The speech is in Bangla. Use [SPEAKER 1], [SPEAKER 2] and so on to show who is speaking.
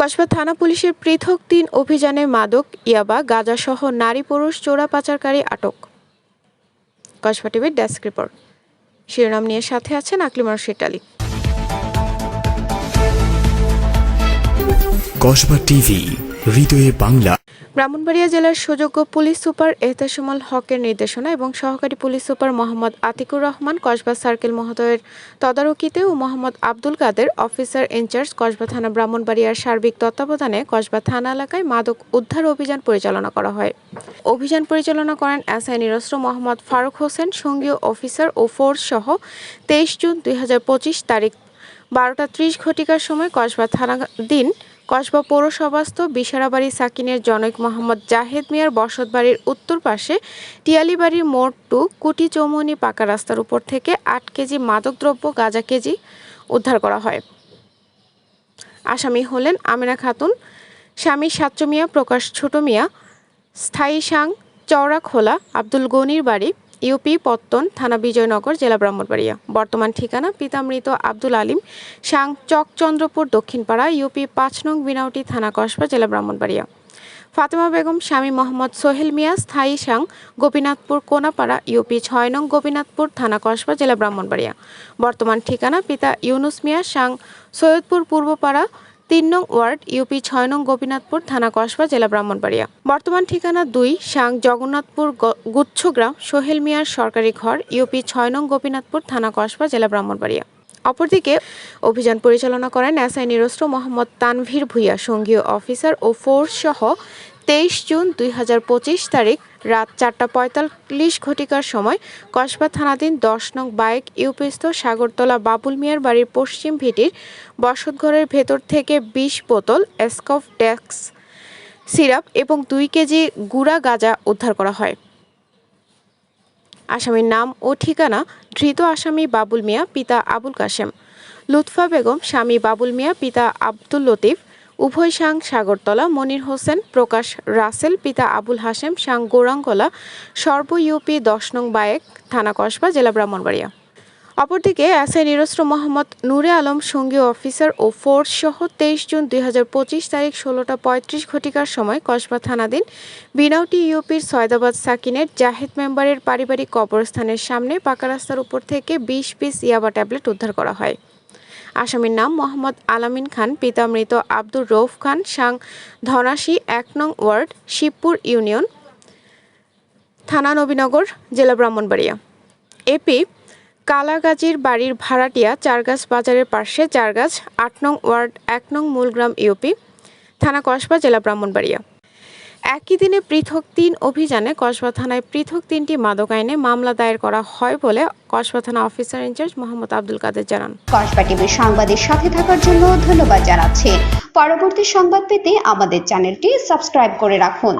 [SPEAKER 1] কসবা থানা পুলিশের পৃথক তিন অভিযানে মাদক, ইয়াবা, গাঁজাসহ নারী পুরুষ চোরা পাচারকারী আটক। কসবা টিভির ডেস্ক রিপোর্ট। শিরোনাম নিয়ে সাথে আছেন আকলিমার শেটালি
[SPEAKER 2] কসবা টিভি, হৃদয়ে বাংলা।
[SPEAKER 1] ব্রাহ্মণবাড়িয়া জেলার সুযোগ্য পুলিশ সুপার এহতেশামুল হকের নির্দেশনা এবং সহকারী police super Mohammad Atikur Rahman Kasba circle মহোদয়ের তদারকিতে ও Mohammad Abdul Kader officer in charge Kasba থানা ব্রাহ্মণবাড়িয়ার সার্বিক তত্ত্বাবধানে কসবা থানা এলাকায় মাদক উদ্ধার অভিযান পরিচালনা করা হয়। অভিযান পরিচালনা করেন এসআই নিরস্ত্র মোহাম্মদ ফারুক হোসেন, সঙ্গীয় অফিসার ও ফোর্স সহ তেইশ জুন দুই হাজার পঁচিশ তারিখ বারোটা ত্রিশ ঘটিকার সময় কসবা থানাধীন কসবা পৌরসভাস্থ বিশারাবাড়ি সাকিনের জনক মোহাম্মদ জাহেদ মিয়ার বসতবাড়ির উত্তর পাশে টিয়ালিবাড়ির মোড় টু কুটি চৌমনি পাকা রাস্তার উপর থেকে আট কেজি মাদকদ্রব্য গাঁজা কেজি উদ্ধার করা হয়। আসামি হলেন আমিনা খাতুন, স্বামী সাচ্চু মিয়া, প্রকাশ ছোট মিয়া, স্থায়ী সাং, চওড়া খোলা, আব্দুল গনির বাড়ি ইউপি, পত্তন থানা, বিজয়নগর, জেলা ব্রাহ্মণবাড়িয়া। বর্তমান ঠিকানা পিতামৃত আব্দুল আলিম, সাং চকচন্দ্রপুর, দক্ষিণপাড়া, ইউপি পাঁচ নং বিনাউটি থানা, কসবা, জেলা ব্রাহ্মণবাড়িয়া। ফাতেমা বেগম, স্বামী মোহাম্মদ সোহেল মিয়া, স্থায়ী সাং, গোপীনাথপুর, কোনাপাড়া, ইউপি ছয় নং গোপীনাথপুর থানা, কসবা, জেলা ব্রাহ্মণবাড়িয়া। বর্তমান ঠিকানা পিতা ইউনুস মিয়া, সাং সৈয়দপুর, পূর্বপাড়া তিন নং ওয়ার্ড, ইউপি ছয় নং গোপীনাথপুর থানা কসবা, জেলা ব্রাহ্মণবাড়িয়া। বর্তমান ঠিকানা দুই সাং জগন্নাথপুর গুচ্ছগ্রাম সোহেল মিয়ার সরকারি ঘর, ইউপি ছয় নং গোপীনাথপুর থানা কসবা, জেলা ব্রাহ্মণবাড়িয়া। অপরদিকে অভিযান পরিচালনা করেন এসআই নিরস্ত্র মোহাম্মদ তানভীর ভুইয়া, সঙ্গীয় অফিসার ও ফোর্স সহ তেইশ জুন দুই হাজার পঁচিশ তারিখ রাত চারটা পঁয়তাল্লিশ ঘটিকার সময় কসবা থানাধীন দশ নং বাইক ইউপিস্থ সাগরতলা বাবুল মিয়ার বাড়ির পশ্চিম ভিটির বসতঘরের ভেতর থেকে বিশ বোতল এসকফ ডেক্স সিরাপ এবং দুই কেজি গুড়া গাঁজা উদ্ধার করা হয়। আসামির নাম ও ঠিকানা ধৃত আসামি বাবুল মিয়া, পিতা আবুল কাশেম। লুৎফা বেগম, স্বামী বাবুল মিয়া, পিতা আব্দুল লতিফ উভয় সাং সাগরতলা, মনির হোসেন, প্রকাশ রাসেল, পিতা আবুল হাসেম সাং গোরাঙ্গলা, সর্ব ইউপি, দশ নং বায়েক, থানা কসবা, জেলা ব্রাহ্মণবাড়িয়া। অপরদিকে এসআই নিরস্ত্র মোহাম্মদ নূরে আলম সঙ্গীয় অফিসার ও ফোর্স সহ তেইশ জুন দুই হাজার পঁচিশ তারিখ ষোলোটা পঁয়ত্রিশ ঘটিকার সময় কসবা থানাধীন বিনাউটি ইউপির সয়দাবাদ সাকিনের জাহেদ মেম্বারের পারিবারিক কবরস্থানের সামনে পাকা রাস্তার উপর থেকে বিশ পিস ইয়াবা ট্যাবলেট উদ্ধার করা হয়। আসামির নাম মোহাম্মদ আলামিন খান পিতা মৃত আব্দুর রৌফ খান, সাং ধনাশি, এক নং ওয়ার্ড, শিবপুর ইউনিয়ন, থানা নবীনগর, জেলা ব্রাহ্মণবাড়িয়া। এপি কালাগাজীর বাড়ির ভাড়াটিয়া চারগাছ বাজারের পাশে চারগাছ, আট নং ওয়ার্ড, এক নং মূলগ্রাম ইউপি, থানা কসবা, জেলা ব্রাহ্মণবাড়িয়া। একই দিনে পৃথক তিন অভিযানে কসবা থানায় পৃথক তিনটি মাদক আইনে মামলা দায়ের করা হয় বলে কসবা থানা officer in charge Mohammad Abdul Kader জানান।
[SPEAKER 3] কসবা টিভির সংবাদের সাথে থাকার জন্য ধন্যবাদ জানাচ্ছি। পরবর্তী সংবাদ পেতে আমাদের চ্যানেলটি সাবস্ক্রাইব করে রাখুন।